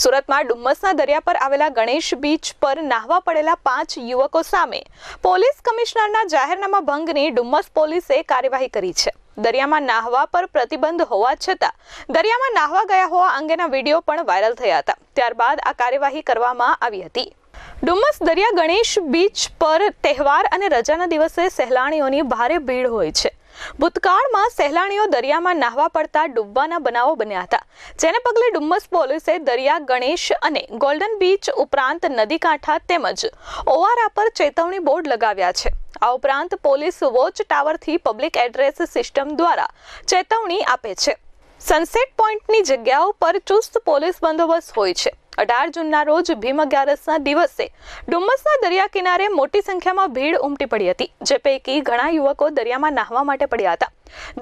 સુરતમાં ડુમ્મસના દરિયા પર આવેલા ગણેશ બીચ પર નાહવા પડેલા પાંચ યુવકો સામે પોલીસ કમિશનરના જાહેરનામા ભંગની ડુમ્મસ પોલીસે કાર્યવાહી કરી છે. દરિયામાં નાહવા પર પ્રતિબંધ હોવા છતાં દરિયામાં નાહવા ગયા હોવા અંગેના વીડિયો પણ વાયરલ થયા હતા. ત્યારબાદ આ કાર્યવાહી કરવામાં આવી હતી. ડુમ્મસ દરિયા ગણેશ બીચ પર તહેવાર અને રજાના દિવસે સહેલાણીઓની ભારે ભીડ હોય છે. ભૂતકાળમાં સહેલાણીઓ દરિયામાં નાહવા પડતા ડૂબવાના બનાવો બન્યા હતા. જેને પગલે ડુમ્મસ પોલીસે દરિયા, ગણેશ અને ગોલ્ડન બીચ ઉપરાંત નદી કાંઠા તેમજ ઓવારા પર ચેતવણી બોર્ડ લગાવ્યા છે. આ ઉપરાંત પોલીસ વોચ ટાવરથી પબ્લિક એડ્રેસ સિસ્ટમ દ્વારા ચેતવણી આપે છે. સનસેટ પોઈન્ટની જગ્યાઓ પર ચુસ્ત પોલીસ બંદોબસ્ત હોય છે. અઢાર જૂનના રોજ ભીમ અગિયારસના દિવસે ડુમ્મસના દરિયા કિનારે મોટી સંખ્યામાં ભીડ ઉમટી પડી હતી, જે પૈકી ઘણા યુવકો દરિયામાં નાહવા માટે પડ્યા હતા.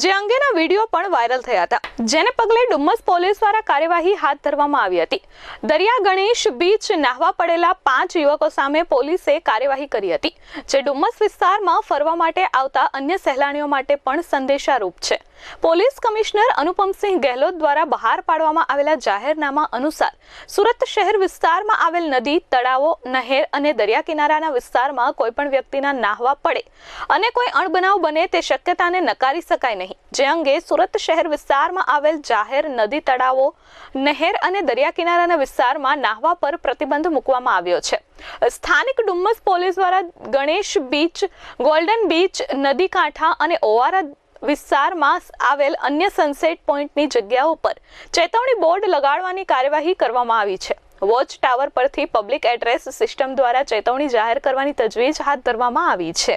જે અંગેના વીડિયો પણ વાયરલ થયા હતા, જેને પગલે ડુમ્મસ પોલીસ દ્વારા કાર્યવાહી હાથ ધરવામાં આવી હતી. દરિયા ગણેશ બીચ નાહવા પડેલા પાંચ યુવકો સામે પોલીસે કાર્યવાહી કરી હતી, જે ડુમ્મસ વિસ્તારમાં ફરવા માટે આવતા અન્ય સહેલાણીઓ માટે પણ સંદેશારૂપ છે. પોલીસ કમિશનર અનુપમસિંહ ગેહલોત દ્વારા બહાર પાડવામાં આવેલા જાહેરનામા અનુસાર, સુરત શહેર વિસ્તારમાં આવેલ નદી, તળાવો, નહેર અને દરિયા કિનારાના વિસ્તારમાં કોઈ પણ વ્યક્તિના નાહવા પડે અને કોઈ અણબનાવ બને તે શક્યતાને નકારી શકાય નહીં. જે અંગે સુરત શહેર વિસ્તારમાં આવેલ જાહેર નદી તળાવો, નહેર અને દરિયા કિનારાના વિસ્તારમાં નાહવા પર પ્રતિબંધ મૂકવામાં આવ્યો છે. સ્થાનિક ડુમ્મસ પોલીસ દ્વારા ગણેશ બીચ, ગોલ્ડન બીચ, નદી કાંઠા અને ઓવારા વિસ્તારમાં આવેલ અન્ય સનસેટ પોઈન્ટની જગ્યાઓ પર ચેતવણી બોર્ડ લગાડવાની કાર્યવાહી કરવામાં આવી છે. વોચ ટાવર પરથી પબ્લિક એડ્રેસ સિસ્ટમ દ્વારા ચેતવણી જાહેર કરવાની તજવીજ હાથ ધરવામાં આવી છે.